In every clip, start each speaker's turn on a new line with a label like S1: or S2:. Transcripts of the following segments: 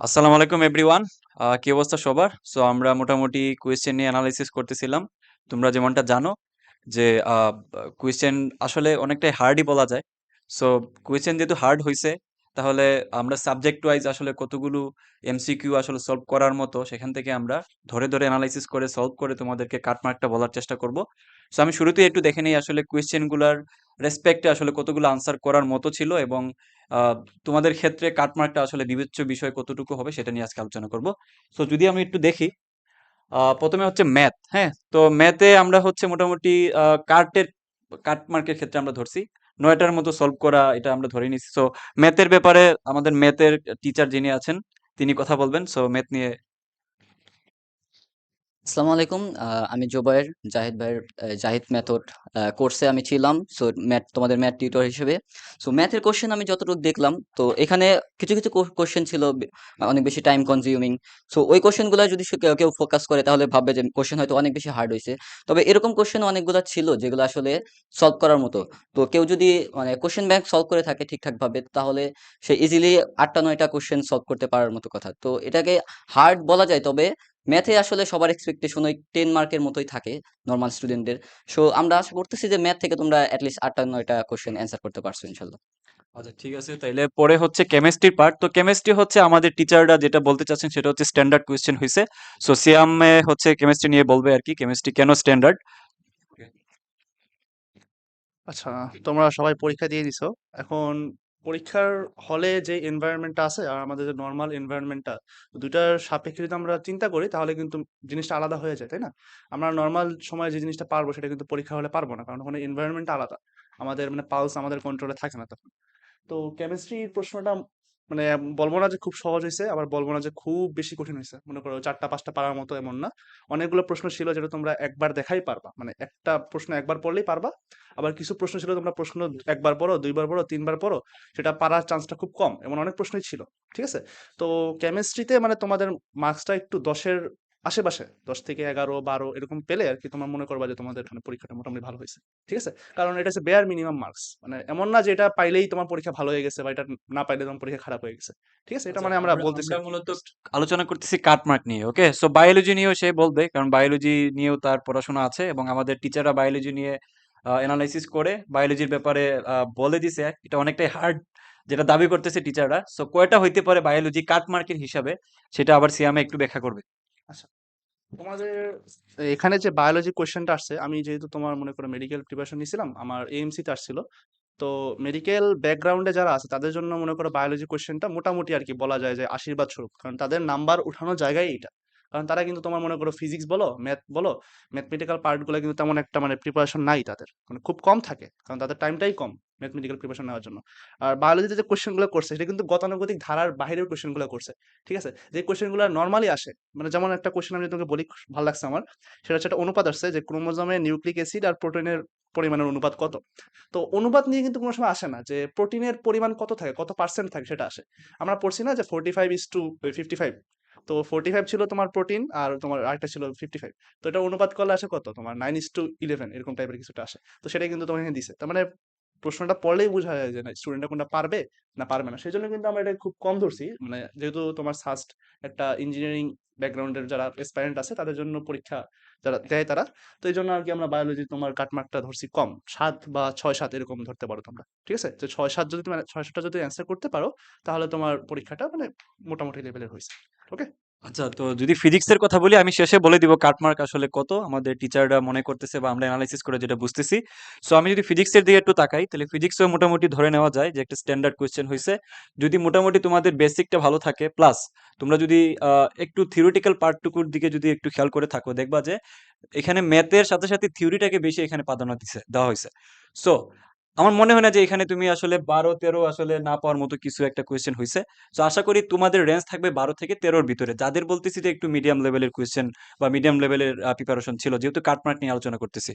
S1: আসসালামু আলাইকুম এভরিওয়ান কি অবস্থা সবার? সো আমরা মোটামুটি কোয়েশ্চেন নিয়ে অ্যানালাইসিস করতেছিলাম। তোমরা যেমনটা জানো যে কোয়েশ্চেন আসলে অনেকটাই হার্ডই বলা যায়। সো কোয়েশ্চেন যেহেতু হার্ড হয়েছে তাহলে আমরা সাবজেক্ট ওয়াইজ আসলে কতগুলো এমসিকিউ আসলে সলভ করার মতো, সেখান থেকে আমরা ধরে ধরে অ্যানালাইসিস করে সলভ করে তোমাদেরকে কাটমার্কটা বলার চেষ্টা করব। সো আমি শুরুতেই একটু দেখে নিই আসলে কোয়েশ্চেনগুলোর রেসপেক্টে আসলে কতগুলো আনসার করার মতো ছিল এবং তোমাদের ক্ষেত্রে কাটমার্কটা আসলে বিবেচ্য বিষয় কতটুকু হবে সেটা নিয়ে আজকে আলোচনা করব। সো যদি আমি একটু দেখি প্রথমে হচ্ছে ম্যাথ হ্যাঁ? তো ম্যাথে আমরা হচ্ছে মোটামুটি কার্টের কাটমার্কের ক্ষেত্রে আমরা ধরছি। নয়টার মতো সলভ করা এটা আমরা ধরে নিচ্ছি সো ম্যাথের ব্যাপারে আমাদের ম্যাথের টিচার যিনি আছেন, তিনি কথা বলবেন। সো ম্যাথ নিয়ে
S2: আসসালামু আলাইকুম। আমি জোবায়ের জাহিদ ভাইয়ের জাহিদ মেথড কোর্সে আমি ছিলাম। সো, ম্যাথ, তোমাদের ম্যাথ টিউটর হিসেবে। সো, ম্যাথের কোশ্চেন আমি যতটুকু দেখলাম, তো এখানে কিছু কিছু কোশ্চেন ছিল অনেক বেশি টাইম কনজিউমিং সো, ওই কোশ্চেনগুলো যদি কেউ ফোকাস করে, তাহলে ভাববে যে কোশ্চেন হয়তো অনেক বেশি হার্ড হয়েছে। তবে এরকম কোশ্চেন অনেকগুলো ছিল, যেগুলো আসলে সলভ করার মতো। তো কেউ যদি মানে কোশ্চেন ব্যাংক সলভ করে থাকে ঠিকঠাক ভাবে, তাহলে সে ইজিলি আটটা, নয়টা কোশ্চেন সলভ করতে পারার মতো কথা। তো এটাকে হার্ড বলা যায়, তবে ম্যাথে আসলে সবার এক্সপেকটেশন ওই টেন মার্কের মতোই থাকে নর্মাল স্টুডেন্টদের সো আমরা আশা করতেছি যে ম্যাথ থেকে তোমরা অ্যাটলিস্ট আটটা নয়টা কোশ্চেন অ্যান্সার করতে পারছ ইনশাল্লাহ।
S1: আচ্ছা ঠিক আছে। তাইলে পরে হচ্ছে কেমিস্ট্রির পার্ট তো কেমিস্ট্রি হচ্ছে আমাদের টিচাররা যেটা বলতে চাচ্ছেন সেটা হচ্ছে স্ট্যান্ডার্ড কোয়েশ্চেন হয়েছে সো সিয়ামে হচ্ছে কেমিস্ট্রি নিয়ে বলবে আর কি কেমিস্ট্রি কেন স্ট্যান্ডার্ড
S3: আচ্ছা তোমরা সবাই পরীক্ষা দিয়ে দিছো। এখন পরীক্ষার হলে যে এনভায়রনমেন্টটা আছে আর আমাদের যে নর্মাল এনভায়রনমেন্টটা দুটার সাপেক্ষে যদি আমরা চিন্তা করি, তাহলে কিন্তু জিনিসটা আলাদা হয়ে যায়, তাই না? আমরা নর্মাল সময় যে জিনিসটা পারব, সেটা কিন্তু পরীক্ষা হলে পারব না, কারণ ওখানে এনভায়রনমেন্টটা আলাদা। আমাদের মানে পালস আমাদের কন্ট্রোলে থাকে না তখন। তো কেমিস্ট্রির প্রশ্নটা মানে বলব না যে খুব সহজ হয়েছে আবার বলব না যে খুব বেশি কঠিন হয়েছে মনে করো চারটা, পাঁচটা পারার মতো এমন না। অনেকগুলো প্রশ্ন ছিল যেটা তোমরা একবার দেখাই পারবা। মানে একটা প্রশ্ন একবার পড়লেই পারবা। আবার কিছু প্রশ্ন ছিল তোমরা প্রশ্ন একবার পড়ো, দুইবার পড়ো, তিনবার পড়ো, সেটা পারার চান্সটা খুব কম, এমন অনেক প্রশ্নই ছিল। ঠিক আছে? তো কেমিস্ট্রিতে মানে তোমাদের মার্কসটা একটু দশের আশেপাশে দশ থেকে এগারো বারো এরকম পেলে আর কি তোমার মনে করবা যে তোমাদের এখানে পরীক্ষাটা মোটামুটি ভালো হয়েছে। ঠিক আছে? কারণ এটা হচ্ছে বেয়ার মিনিমাম মার্কস মানে এমন না যে এটা পাইলেই তোমার পরীক্ষা ভালো হয়ে গেছে বা এটা না পাইলে তোমার পরীক্ষা খারাপ হয়ে গেছে। ঠিক আছে? এটা
S1: আচ্ছা
S3: মানে আমরা বলতেছি।
S1: মূলত আলোচনা করতেছি কাটমার্ক নিয়ে ওকে সো বায়োলজি নিয়েও সে বলবে কারণ বায়োলজি নিয়েও তার পড়াশোনা আছে এবং আমাদের টিচাররা বায়োলজি নিয়ে অ্যানালাইসিস করে বায়োলজির ব্যাপারে বলে দিছে। এটা অনেকটাই হার্ড যেটা দাবি করতেছে টিচাররা সো কয়টা হইতে পারে বায়োলজি কাট কাটমার্কের হিসাবে? সেটা আবার সিয়ামে একটু ব্যাখ্যা করবে।
S3: আচ্ছা। তোমাদের এখানে যে বায়োলজি কোয়েশ্চেনটা আসছে আমি যেহেতু তোমার মনে করো মেডিকেল প্রিপারেশন নিয়েছিলাম আমার এএমসি তে আসছিল তো মেডিকেল ব্যাকগ্রাউন্ডে যারা আছে তাদের জন্য মনে করো বায়োলজি কোয়েশ্চেনটা মোটামুটি আর কি বলা যায় যে আশীর্বাদ স্বরূপ। কারণ তাদের নাম্বার উঠানোর জায়গায় এটা কারণ তারা কিন্তু তোমার মনে করো ফিজিক্স বলো ম্যাথ বলো ম্যাথমেটিক্যাল পার্টগুলো কিন্তু তেমন একটা মানে প্রিপারেশন নাই তাদের। মানে খুব কম থাকে কারণ তাদের টাইমটাই কম। ম্যাথমেটিক্যাল প্রিপারেশন নেওয়ার জন্য। আর বায়োলজিতে যে কোয়েশ্চেনগুলো করছে, সেটা কিন্তু গতানুগতিক ধারার বাইরের কোয়েশ্চেনগুলো করছে, ঠিক আছে? যে কোয়েশ্চেনগুলো নর্মালি আসে মানে যেমন একটা কোয়েশ্চেন আমি তোমাকে বলি, ভালো লাগছে আমার, সেটা হচ্ছে একটা অনুপাত আসছে যে ক্রোমোজোমে নিউক্লিক অ্যাসিড আর প্রোটিনের পরিমাণের অনুপাত কত। তো অনুপাত নিয়ে কিন্তু কোনো সময় আসে না, যে প্রোটিনের পরিমাণ কত থাকে, কত পার্সেন্ট থাকে, সেটা আসে। আমরা পড়ছি না যে forty five is to fifty five তো ফোর্টি ফাইভ ছিল তোমার প্রোটিন আর তোমার আরেকটা ছিল ফিফটি ফাইভ তো এটা অনুপাত করলে আসে কত? তোমার নাইন ইস টু ইলেভেন এরকম টাইপের কিছুটা আসে। তো সেটাই কিন্তু তোমাকে দিছে। তার মানে প্রশ্নটা পড়লেই বোঝা যায় যে, না স্টুডেন্টরা কোনটা পারবে না পারবে না। সেই জন্য কিন্তু আমরা এটা খুব কম ধরছি। মানে যেহেতু তোমার সাস্ট একটা ইঞ্জিনিয়ারিং ব্যাকগ্রাউন্ডের যারা এসপাইরেন্ট আছে, তাদের জন্য পরীক্ষা যারা দেয় তারা। তো এই জন্য আর কি আমরা বায়োলজি তোমার কাটমার্কটা ধরছি কম। সাত বা ছয় সাত এরকম ধরতে পারো তোমরা। ঠিক আছে? তো ছয় সাত যদি তুমি ছয় সাতটা যদি অ্যান্সার করতে পারো, তাহলে তোমার পরীক্ষাটা মানে মোটামুটি লেভেলের হয়েছে। ওকে
S1: আচ্ছা তো যদি ফিজিক্সের কথা বলি, আমি শেষে বলে দিব কাটমার্ক আসলে কত। আমাদের টিচাররা মনে করতেছে বা আমরা অ্যানালাইসিস করে যেটা বুঝতেছি। সো আমি যদি ফিজিক্সের দিকে একটু তাকাই, তাহলে ফিজিক্সও মোটামুটি ধরে নেওয়া যায় যে একটা স্ট্যান্ডার্ড কোয়েশ্চেন হয়েছে যদি মোটামুটি তোমাদের বেসিকটা ভালো থাকে প্লাস তোমরা যদি একটু থিওরিটিক্যাল পার্টটুকুর দিকে যদি একটু খেয়াল করে থাকো, দেখবা যে এখানে ম্যাথের সাথে সাথে থিওরিটাকে বেশি এখানে প্রাধান্য দিছে, দেওয়া হয়েছে সো আমার মনে হয় না যে এখানে তুমি আসলে বারো, তেরো আসলে না পাওয়ার মতো কিছু একটা কোয়েশ্চেন হয়েছে তো আশা করি তোমাদের রেঞ্জ থাকবে বারো থেকে তেরোর ভিতরে। যাদের বলতেছি যে একটু মিডিয়াম লেভেলের কোয়েশ্চেন বা মিডিয়াম লেভেলের প্রিপারেশন ছিল, যেহেতু কাটমার্ট নিয়ে আলোচনা করতেছি।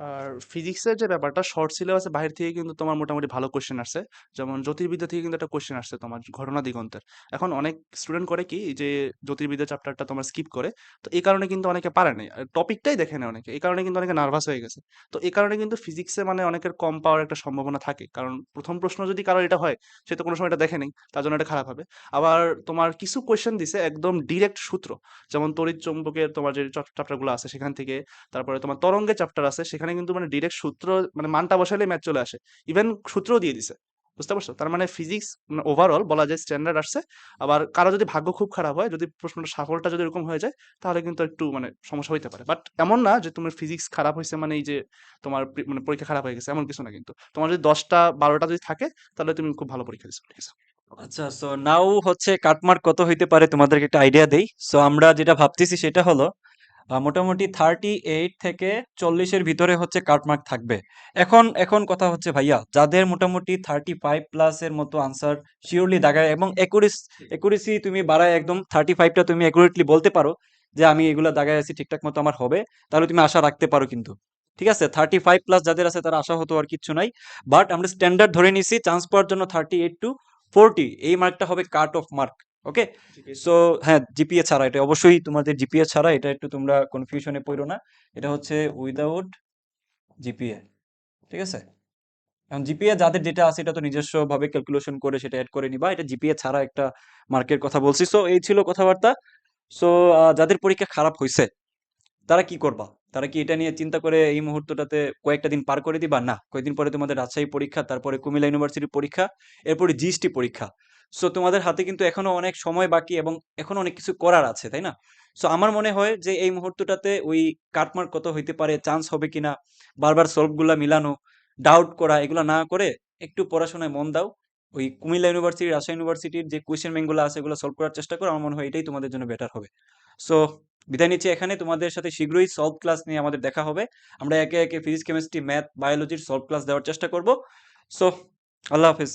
S3: আর ফিজিক্সের যে ব্যাপারটা শর্ট সিলেবাসে বাহির থেকে কিন্তু তোমার মোটামুটি ভালো কোশ্চেন আসছে। যেমন জ্যোতির্বিদ্যা থেকে কিন্তু একটা কোশ্চেন আসছে তোমার, ঘটনা দিগন্তের। এখন অনেক স্টুডেন্ট করে কি যে, জ্যোতির্বিদ্যা চ্যাপ্টারটা তোমার স্কিপ করে। তো এই কারণে কিন্তু অনেকে পারে নাই। টপিকটাই দেখে নেয় অনেকে। এই কারণে কিন্তু অনেকে নার্ভাস হয়ে গেছে। তো এই কারণে কিন্তু ফিজিক্সে মানে অনেকের কম পাওয়ার একটা সম্ভাবনা থাকে। কারণ প্রথম প্রশ্ন যদি কারও এটা হয়, সে তো কোনো সময় এটা দেখে নেই। তার জন্য এটা খারাপ হবে। আবার তোমার কিছু কোয়েশ্চেন দিছে একদম ডিরেক্ট সূত্র। যেমন তড়িৎ চৌম্বকের তোমার যে চ্যাপ্টারগুলো আছে সেখান থেকে। তারপরে তোমার তরঙ্গের চ্যাপ্টার আছে সেখানে কিন্তু মানে ডিরেক্ট সূত্র মানে মানটা বসালে ম্যাথ চলে আসে। ইভেন সূত্রও দিয়ে দিছে। বুঝতে পারছ? তার মানে ফিজিক্স ওভারঅল বলা যায় স্ট্যান্ডার্ড আসছে। আবার কারও যদি ভাগ্য খুব খারাপ হয়, যদি প্রশ্নটা সাফল্যটা যদি এরকম হয়ে যায়, তাহলে কিন্তু একটু মানে সমস্যা হইতে পারে। বাট এমন না যে তোমার ফিজিক্স খারাপ হয়েছে মানে এই যে তোমার মানে পরীক্ষা খারাপ হয়ে গেছে, এমন কিছু না কিন্তু। তোমার যদি দশটা, বারোটা যদি থাকে, তাহলে তুমি খুব ভালো পরীক্ষা দিচ্ছ ঠিক আছে?
S1: আচ্ছা সো নাও হচ্ছে কাটমার্ক কত হইতে পারে তোমাদেরকে একটা আইডিয়া দেই। সো আমরা যেটা ভাবতেছি সেটা হলো মোটামুটি থার্টি এইট থেকে চল্লিশের ভিতরে হচ্ছে কাটমার্ক থাকবে। এখন এখন কথা হচ্ছে ভাইয়া, যাদের মোটামুটি থার্টি ফাইভ প্লাস এর মতো আনসার শিওরলি দাগায় এবং একুরিস একুরেসি তুমি বাড়ায় একদম থার্টি ফাইভটা তুমি একুরেটলি বলতে পারো যে আমি এগুলা দাগায় আছি, ঠিকঠাক মতো আমার হবে, তাহলে তুমি আশা রাখতে পারো কিন্তু। ঠিক আছে? থার্টি ফাইভ প্লাস যাদের আছে তারা আশা হতো আর কিচ্ছু নাই। বাট আমরা স্ট্যান্ডার্ড ধরে নিছি চান্স পাওয়ার জন্য থার্টি এইট টু ফোরটি এই মার্কটা হবে cut off mark okay so হ্যাঁ জিপিএ ছাড়া এটা অবশ্যই তোমাদের জিপিএ ছাড়া এটা একটু তোমরা কনফিউশনে পড়ো না। এটা হচ্ছে উইদাউট জিপিএ ঠিক আছে? এখন জিপিএ যাদের যেটা আছে এটা তো নিজস্ব ভাবে ক্যালকুলেশন করে সেটা অ্যাড করে নিবা। এটা জিপিএ ছাড়া একটা মার্কের কথা বলছি। সো এই ছিল কথাবার্তা। সো যাদের পরীক্ষা খারাপ হয়েছে তারা কি করবা? তারা কি এটা নিয়ে চিন্তা করে এই মুহূর্তটাতে কয়েকটা দিন পার করে দিবা? না। কয়েকদিন পরে তোমাদের রাজশাহী পরীক্ষা তারপরে কুমিল্লা ইউনিভার্সিটির পরীক্ষা এরপরে জিএসটি পরীক্ষা। সো তোমাদের হাতে কিন্তু এখনও অনেক সময় বাকি এবং এখনও অনেক কিছু করার আছে, তাই না? সো আমার মনে হয় যে এই মুহূর্তটাতে ওই কাটমার্ক কত হইতে পারে চান্স হবে কিনা, বারবার সলভগুলা মিলানো ডাউট করা, এগুলো না করে একটু পড়াশোনায় মন দাও। ওই কুমিল্লা ইউনিভার্সিটি রাজশাহী ইউনিভার্সিটির যে কোয়েশ্চেন ব্যাঙ্কগুলো আছে, এগুলো সলভ করার চেষ্টা করো, আমার মনে হয় এটাই তোমাদের জন্য বেটার হবে। সো বিদায় নিচ্ছি এখানে। তোমাদের সাথে শীঘ্রই সলভ ক্লাস নিয়ে আমাদের দেখা হবে। আমরা একে একে ফিজিক্স কেমিস্ট্রি ম্যাথ বায়োলজির সলভ ক্লাস দেওয়ার চেষ্টা করব। সো আল্লাহ হাফিজ।